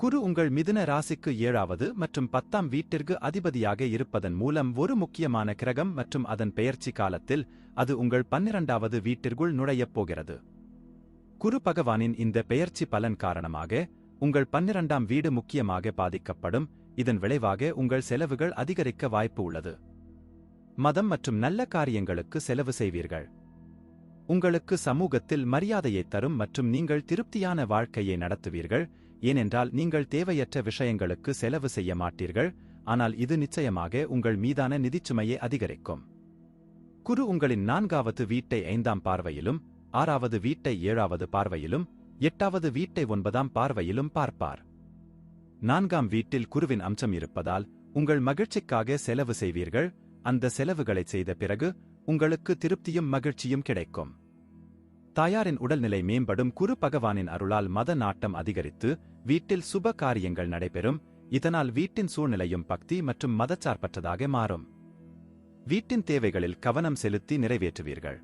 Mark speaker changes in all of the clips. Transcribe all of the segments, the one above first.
Speaker 1: குரு உங்கள் மிதுன ராசிக்கு ஏழாவது மற்றும் பத்தாம் வீட்டிற்கு அதிபதியாக இருப்பதன் மூலம் ஒரு முக்கியமான கிரகம் மற்றும் அதன் பெயர்ச்சி காலத்தில் அது உங்கள் பன்னிரண்டாவது வீட்டிற்குள் நுழையப் போகிறது. குரு பகவானின் இந்த பெயர்ச்சி பலன் காரணமாக உங்கள் பன்னிரண்டாம் வீடு முக்கியமாக பாதிக்கப்படும். இதன் விளைவாக உங்கள் செலவுகள் அதிகரிக்க வாய்ப்பு உள்ளது. மதம் மற்றும் நல்ல காரியங்களுக்கு செலவு செய்வீர்கள். உங்களுக்கு சமூகத்தில் மரியாதையை தரும் மற்றும் நீங்கள் திருப்தியான வாழ்க்கையை நடத்துவீர்கள். ஏனென்றால் நீங்கள் தேவையற்ற விஷயங்களுக்கு செலவு செய்ய மாட்டீர்கள் ஆனால் இது நிச்சயமாக உங்கள் மீதான நிதிச்சுமையை அதிகரிக்கும். குரு உங்களின் நான்காவது வீட்டை ஐந்தாம் பார்வையிலும் ஆறாவது வீட்டை ஏழாவது பார்வையிலும் எட்டாவது வீட்டை ஒன்பதாம் பார்வையிலும் பார்ப்பார். நான்காம் வீட்டில் குருவின் அம்சம் இருப்பதால் உங்கள் மகிழ்ச்சிக்காக செலவு செய்வீர்கள் அந்த செலவுகளைச் செய்த பிறகு உங்களுக்கு திருப்தியும் மகிழ்ச்சியும் கிடைக்கும். தாயாரின் உடல்நிலை மேம்படும் குரு பகவானின் அருளால் மத நாட்டம் அதிகரித்து வீட்டில் சுப காரியங்கள் நடைபெறும். இதனால் வீட்டின் சூழ்நிலையும் பக்தி மற்றும் மதச்சார்பற்றதாக மாறும். வீட்டின் தேவைகளில் கவனம் செலுத்தி நிறைவேற்றுவீர்கள்.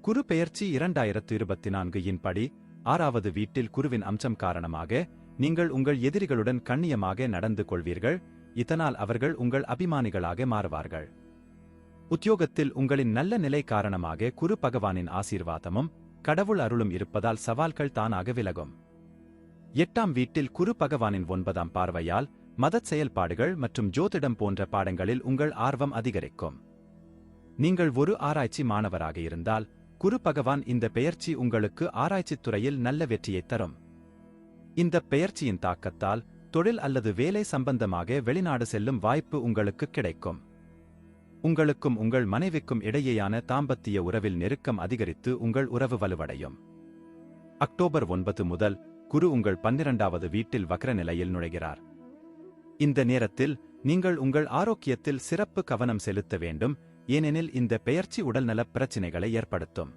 Speaker 1: குரு பெயர்ச்சி இரண்டாயிரத்து இருபத்தி நான்கு இன்படி ஆறாவது வீட்டில் குருவின் அம்சம் காரணமாக நீங்கள் உங்கள் எதிரிகளுடன் கண்ணியமாக நடந்து கொள்வீர்கள். இதனால் அவர்கள் உங்கள் அபிமானிகளாக மாறுவார்கள். உத்தியோகத்தில் உங்களின் நல்ல நிலை காரணமாக குரு பகவானின் ஆசீர்வாதமும் கடவுள் அருளும் இருப்பதால் சவால்கள் தானாக விலகும். எட்டாம் வீட்டில் குரு பகவானின் ஒன்பதாம் பார்வையால் மதச் செயல்பாடுகள் மற்றும் ஜோதிடம் போன்ற பாடங்களில் உங்கள் ஆர்வம் அதிகரிக்கும். நீங்கள் ஒரு ஆராய்ச்சி மாணவராக இருந்தால் குரு பகவான் இந்த பெயர்ச்சி உங்களுக்கு ஆராய்ச்சித் துறையில் நல்ல வெற்றியைத் தரும். இந்த பெயர்ச்சியின் தாக்கத்தால் தொழில் அல்லது வேலை சம்பந்தமாக வெளிநாடு செல்லும் வாய்ப்பு உங்களுக்கு கிடைக்கும். உங்களுக்கும் உங்கள் மனைவிக்கும் இடையேயான தாம்பத்திய உறவில் நெருக்கம் அதிகரித்து உங்கள் உறவு வலுவடையும். அக்டோபர் ஒன்பது முதல் குரு உங்கள் பன்னிரண்டாவது வீட்டில் வக்ர நிலையில் நுழைகிறார். இந்த நேரத்தில் நீங்கள் உங்கள் ஆரோக்கியத்தில் சிறப்பு கவனம் செலுத்த வேண்டும் ஏனெனில் இந்த பெயர்ச்சி உடல்நலப் பிரச்சினைகளை ஏற்படுத்தும்.